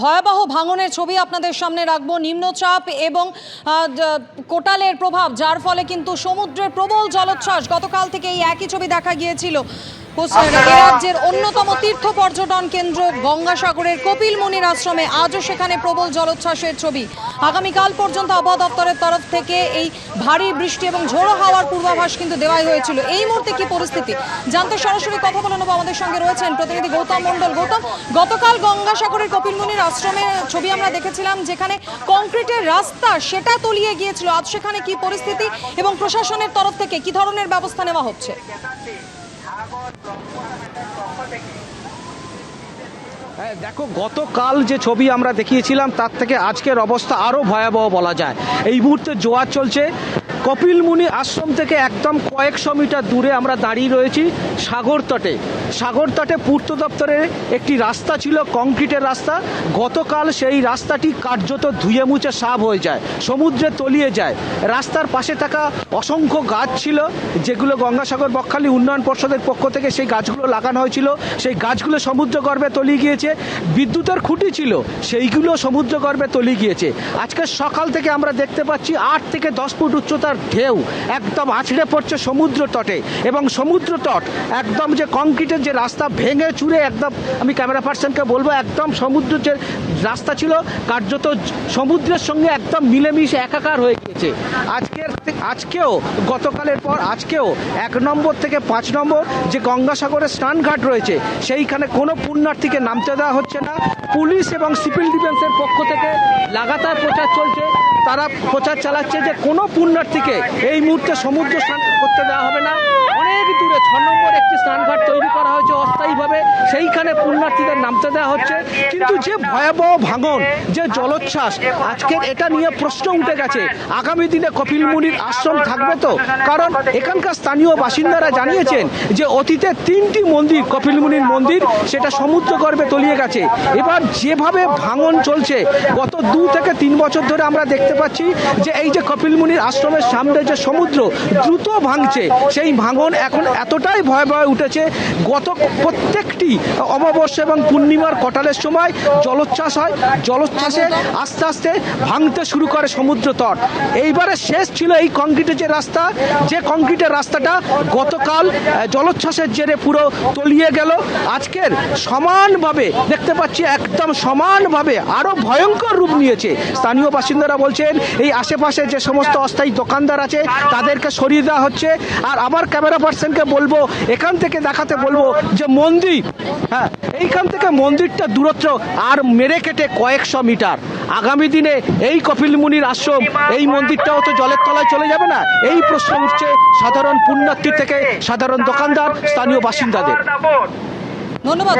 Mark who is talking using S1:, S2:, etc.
S1: ভয়াবহ ভাঙনের ছবি আপনাদের সামনে রাখব, নিম্নচাপ এবং কোটালের প্রভাব, যার ফলে কিন্তু সমুদ্রের প্রবল জলোচ্ছ্বাস গতকাল থেকে এই একই ছবি দেখা গিয়েছিল। রাজ্যের অন্যতম তীর্থ পর্যটন কেন্দ্র গঙ্গাসাগরের কপিল মুনির আশ্রমে আজও সেখানে প্রবল জলোচ্ছ্বাসের ছবি। আগামীকাল পর্যন্ত আবহাওয়া দপ্তরের তরফ থেকে এই ভারী বৃষ্টি এবং ঝোড়ো হাওয়ার পূর্বাভাস কিন্তু দেওয়াই হয়েছিল। এই মুহূর্তে কি পরিস্থিতি? জানতে সরাসরি কথা বলে নেব আমাদের সঙ্গে রয়েছেন প্রতিনিধি গৌতম মণ্ডল। গৌতম গতকাল গঙ্গাসাগরের কপিলমুনির আশ্রমের ছবি আমরা দেখেছিলাম যেখানে কংক্রিটের রাস্তা সেটা তলিয়ে গিয়েছিল। আজ সেখানে কি পরিস্থিতি এবং প্রশাসনের তরফ থেকে কি ধরনের ব্যবস্থা নেওয়া হচ্ছে?
S2: হ্যাঁ, দেখো গতকাল যে ছবি আমরা দেখিয়েছিলাম তার থেকে আজকের অবস্থা আরও ভয়াবহ বলা যায়। এই মুহূর্তে জোয়ার চলছে। কপিল মুনি আশ্রম থেকে একদম কয়েকশো মিটার দূরে আমরা দাঁড়িয়ে রয়েছি সাগর তটে। সাগর তটে পূর্ত দপ্তরের একটি রাস্তা ছিল কংক্রিটের রাস্তা। গতকাল সেই রাস্তাটি কার্যত ধুয়ে মুছে সাফ হয়ে যায়, সমুদ্রে তলিয়ে যায়। রাস্তার পাশে থাকা অসংখ্য গাছ ছিল, যেগুলো গঙ্গাসাগর বকখালি উন্নয়ন পর্ষদের পক্ষ থেকে সেই গাছগুলো লাগানো হয়েছিল। সেই গাছগুলো সমুদ্র গর্ভে তলিয়ে গিয়েছে। বিদ্যুতের খুঁটি ছিল, সেইগুলো সমুদ্র গর্ভে তলিয়ে গিয়েছে। আজকে সকাল থেকে আমরা দেখতে পাচ্ছি আট থেকে দশ ফুট উচ্চতার ঢেউ একদম আছড়ে পড়ছে সমুদ্র তটে। এবং সমুদ্র তট একদম যে কংক্রিটের যে রাস্তা ভেঙে চুরে একদম, আমি ক্যামেরা পার্সনকে বলব, একদম সমুদ্র যে রাস্তা ছিল, কার্যত সমুদ্রের সঙ্গে একদম মিলেমিশে একাকার হয়ে গিয়েছে। আজকের, আজকেও, গতকালের পর আজকেও এক নম্বর থেকে পাঁচ নম্বর যে গঙ্গাসাগরের স্নানঘাট রয়েছে, সেইখানে কোনো পুণ্যার্থীকে নামতে দেওয়া হচ্ছে না। পুলিশ এবং সিভিল ডিফেন্সের পক্ষ থেকে লাগাতার প্রচার চলছে। তারা প্রচার চালাচ্ছে যে কোনো পুণ্যার্থীকে এই মুহূর্তে সমুদ্র স্নান করতে দেওয়া হবে না। অনেক ছ নম্বর একটি স্নানঘাট তৈরি করা হয়েছে অস্থায়ীভাবে। সেইখানে পুণ্যার্থীদের নামতে দেওয়া হচ্ছে। কিন্তু যে ভয়াবহ ভাঙন, যে জলোচ্ছ্বাস, আজকের এটা নিয়ে প্রশ্ন উঠে গেছে। আগামী দিনে কপিল মুনির আশ্রম থাকবে তো? কারণ এখানকার স্থানীয় বাসিন্দারা জানিয়েছেন যে অতীতে তিনটি মন্দির, কপিল মুনির মন্দির, সেটা সমুদ্র গর্ভে তলিয়ে গেছে। এবার যেভাবে ভাঙন চলছে, গত দু থেকে তিন বছর ধরে আমরা দেখতে পাচ্ছি যে এই যে কপিল মুনির আশ্রমের সামনে যে সমুদ্র দ্রুত ভাঙছে, সেই ভাঙন এখন এতটাই ভয়াবহ উঠেছে, গত প্রত্যেকটি অমাবস্যা এবং পূর্ণিমার কটালের সময় জলোচ্ছ্বাস হয়, জলোচ্ছ্বাসে আস্তে আস্তে ভাঙতে শুরু করে সমুদ্র তট। এইবারে শেষ ছিল এই কংক্রিটের যে রাস্তা, যে কংক্রিটের রাস্তাটা গতকাল জলোচ্ছ্বাসের জেরে পুরো তলিয়ে গেল। আজকের সমানভাবে দেখতে পাচ্ছি, একদম সমানভাবে আরও ভয়ঙ্কর রূপ নিয়েছে। স্থানীয় বাসিন্দারা বলছেন, এই আশেপাশে যে সমস্ত অস্থায়ী দোকানদার আছে, তাদেরকে সরিয়ে দেওয়া হচ্ছে। আর আমার ক্যামেরা পার্সনকে বলব এখান থেকে দেখাতে বলব যে মন্দির হ্যাঁ এইখান থেকে মন্দিরটা দূরত্ব আর মেরে কেটে কয়েকশো মিটার। আগামী দিনে এই কপিল মুনির আশ্রম এই মন্দিরটাও তো জলের তলায় চলে যাবে না? এই প্রশ্ন উঠছে সাধারণ পুণ্যার্থী থেকে সাধারণ দোকানদার স্থানীয় বাসিন্দাদের।
S1: ধন্যবাদ